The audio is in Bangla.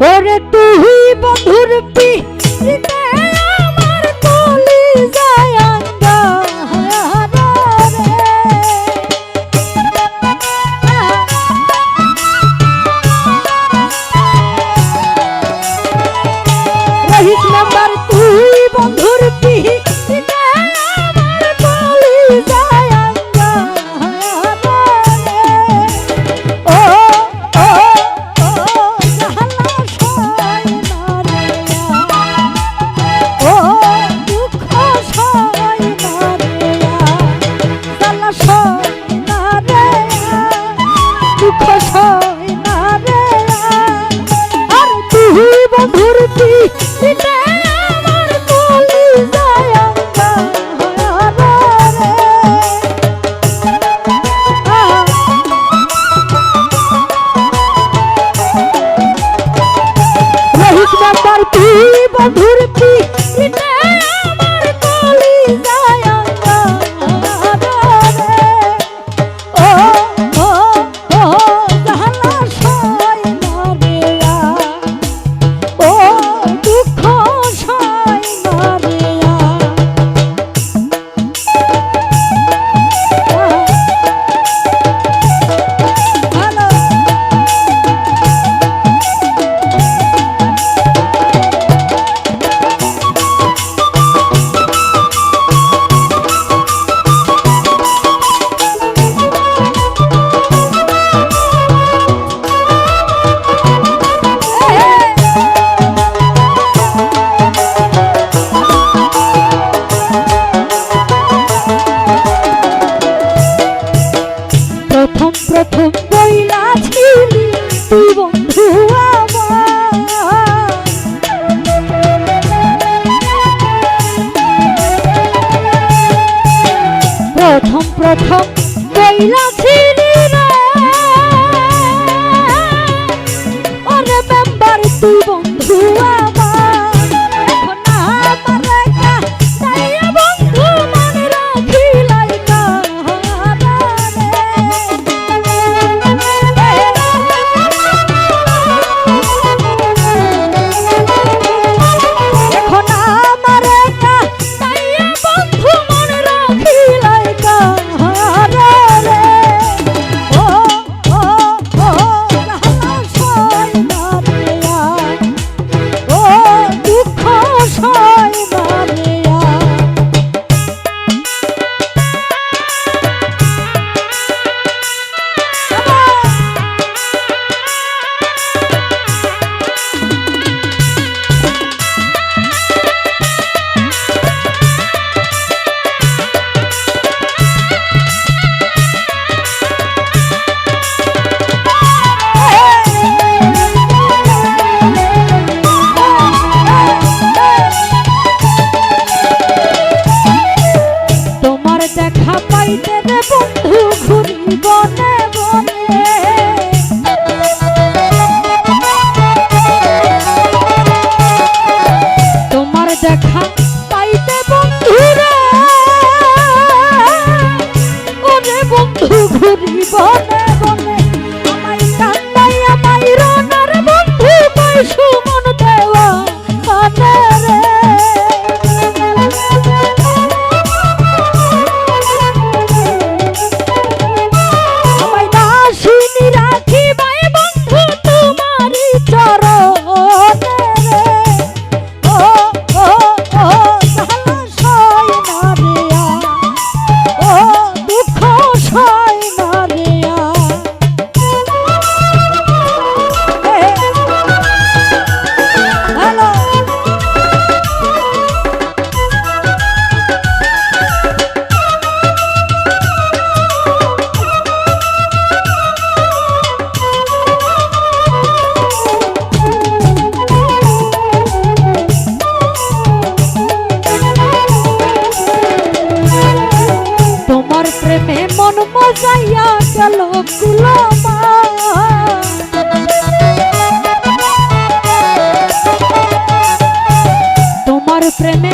ওরে তুই বন্ধুর booty প্রথম প্রথম বইলা ছিলি তুই বন্ধু প্রথম প্রথম বইলা মজাইয়া গেল তোমার প্রেমে